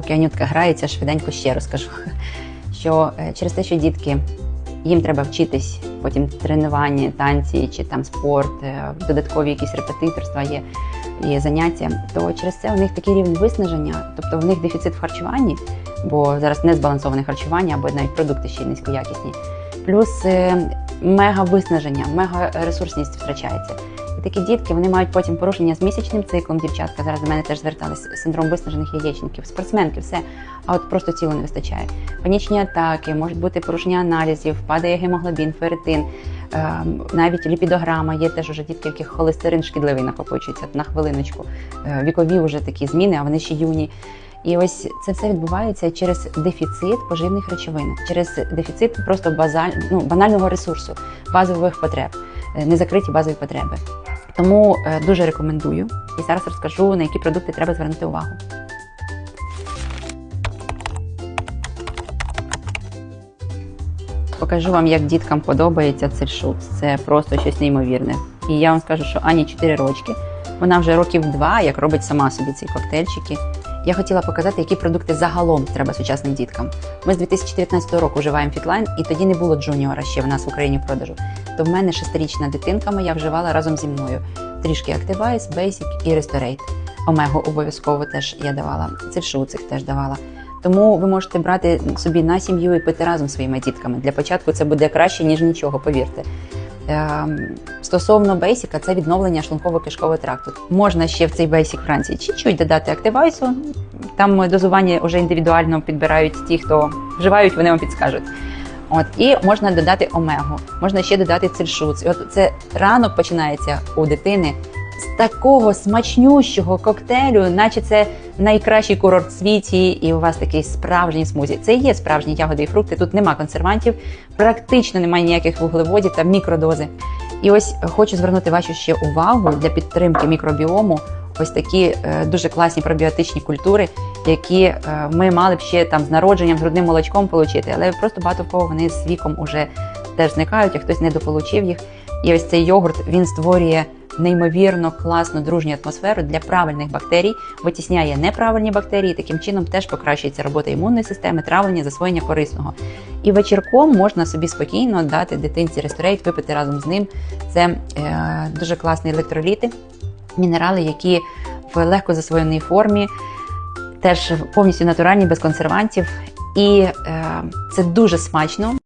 поки Анютка грається, швиденько ще розкажу, що е, через те, що дітки їм треба вчитись, потім тренування, танці чи там спорт, е, додаткові якісь репетиторства є і заняття, то через це у них такий рівень виснаження, тобто в них дефіцит в харчуванні, бо зараз не збалансоване харчування або навіть продукти ще низькоякісні. Плюс е, мега виснаження, мега ресурсність втрачається. І такі дітки вони мають потім порушення з місячним циклом. Дівчатка зараз до мене теж звертались синдром виснажених яєчників, спортсменки, все. А от просто тілу не вистачає. Панічні атаки, можуть бути порушення аналізів, падає гемоглобін, ферритин, ем, навіть ліпідограма. Є теж уже дітки, яких холестерин шкідливий накопичується на хвилиночку. Е, Вікові вже такі зміни, а вони ще юні. І ось це все відбувається через дефіцит поживних речовин, через дефіцит просто базаль, ну, банального ресурсу, базових потреб, е, незакриті базові потреби. Тому е, дуже рекомендую і зараз розкажу на які продукти треба звернути увагу. Покажу вам, як діткам подобається цей шут. Це просто щось неймовірне. І я вам скажу, що Ані 4 рочки. Вона вже років два, як робить сама собі ці коктейльчики. Я хотіла показати, які продукти загалом треба сучасним діткам. Ми з 2019 року вживаємо фітлайн, і тоді не було джуніора ще в нас в Україні в продажу. То в мене шестирічна дитинка моя вживала разом зі мною трішки Activize, Basic і Restorate. Омегу обов'язково теж я давала. Це шуцик теж давала. Тому ви можете брати собі на сім'ю і пити разом своїми дітками. Для початку це буде краще, ніж нічого, повірте. Ем, Стосовно бейсіка, це відновлення шлунково-кишкового тракту. Можна ще в цей бейсік Франції чуть-чуть додати активайсу. Там дозування вже індивідуально підбирають ті, хто вживають, вони вам підскажуть. От і можна додати омегу, можна ще додати цельшуц. І от це ранок починається у дитини з такого смачнющого коктейлю, наче це найкращий курорт в світі, і у вас такий справжній смузі. Це є справжні ягоди і фрукти. Тут нема консервантів, практично немає ніяких вуглеводів та мікродози. І ось хочу звернути вашу ще увагу для підтримки мікробіому. Ось такі е, дуже класні пробіотичні культури, які е, ми мали б ще там з народженням, з грудним молочком отримати, але просто багато в кого вони з віком уже теж зникають, а хтось не дополучив їх. І ось цей йогурт він створює неймовірно класну дружню атмосферу для правильних бактерій, витісняє неправильні бактерії. Таким чином теж покращується робота імунної системи, травлення, засвоєння корисного. І вечірком можна собі спокійно дати дитинці ресторейт, випити разом з ним. Це е, дуже класні електроліти, мінерали, які в легко засвоєній формі, теж повністю натуральні, без консервантів. І е, це дуже смачно.